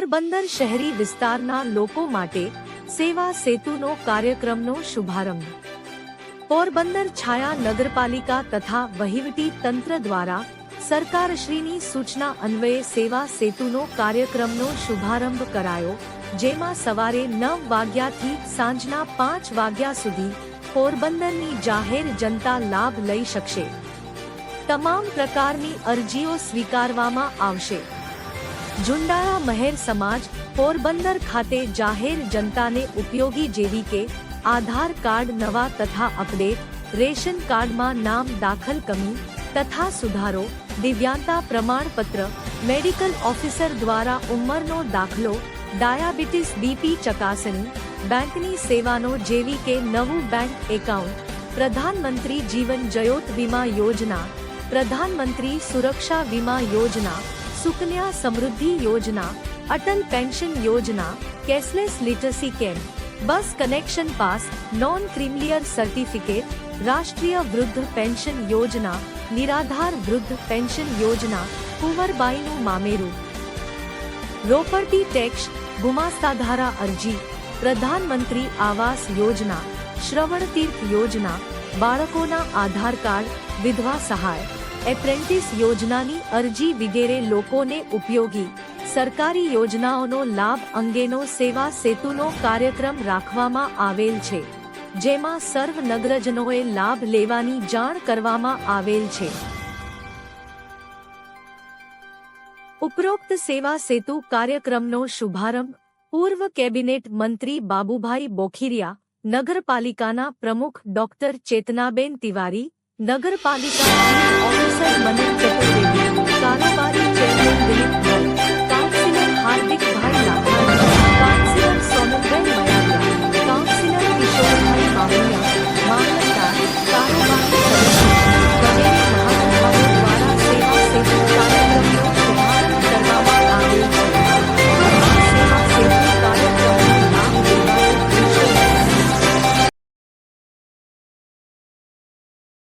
પોરબંદર શહેરી વિસ્તારના લોકો માટે સેવા સેતુનો કાર્યક્રમનો શુભારંભ. પોરબંદર છાયા નગરપાલિકા તથા વહીવટી તંત્ર દ્વારા સરકારશ્રીની સૂચના અન્વયે સેવા સેતુનો કાર્યક્રમનો શુભારંભ કરાયો, જેમાં સવારે નવ વાગ્યાથી સાંજના પાંચ વાગ્યા સુધી પોરબંદરની જાહેર જનતા લાભ લઈ શકશે. તમામ પ્રકારની અરજીઓ સ્વીકારવામાં આવશે. ઝુંડાળા મહેર સમાજ પોરબંદર ખાતે જાહેર જનતાને ઉપયોગી જેવી કે આધાર કાર્ડ નવા તથા અપડેટ રેશન કાર્ડમાં નામ દાખલ કમી તથા સુધારો દિવ્યાંગતા પ્રમાણપત્ર મેડિકલ ઓફિસર દ્વારા ઉંમરનો દાખલો ડાયાબિટીસ બીપી ચકાસણી બેંકની સેવાનો જેવી કે નવું બેંક એકાઉન્ટ પ્રધાનમંત્રી જીવન જ્યોત વીમા યોજના પ્રધાનમંત્રી સુરક્ષા વીમા યોજના સુકન્યા સમૃદ્ધિ યોજના, અટલ પેન્શન યોજના, cashless literacy camp bus connection pass, non creamy layer certificate, રાષ્ટ્રીય વૃદ્ધ પેન્શન યોજના, નિરાધાર વૃદ્ધ પેન્શન યોજના, કુંવરબાઈનું મામેરું. રોપર્ટી ટેક્સ, ગુમાસ્તાધારા અરજી, પ્રધાનમંત્રી આવાસ યોજના, શ્રવણ તીર્થ યોજના, બાળકોના આધાર કાર્ડ, વિધવા સહાય. એપ્રેન્ટિસ યોજનાની અરજી વગેરે લોકોને ઉપયોગી. સરકારી યોજનાઓનો લાભ અંગેનો સેવા સેતુનો કાર્યક્રમ રાખવામાં આવેલ છે, જેમાં સર્વ નગરજનોએ લાભ લેવાની જાણ કરવામાં આવેલ છે. ઉપરોક્ત સેવા સેતુ કાર્યક્રમનો શુભારંભ પૂર્વ કેબિનેટ મંત્રી બાબુભાઈ બોખીરિયા, નગરપાલિકાના પ્રમુખ ડોક્ટર ચેતનાબેન તિવારી, નગરપાલિકા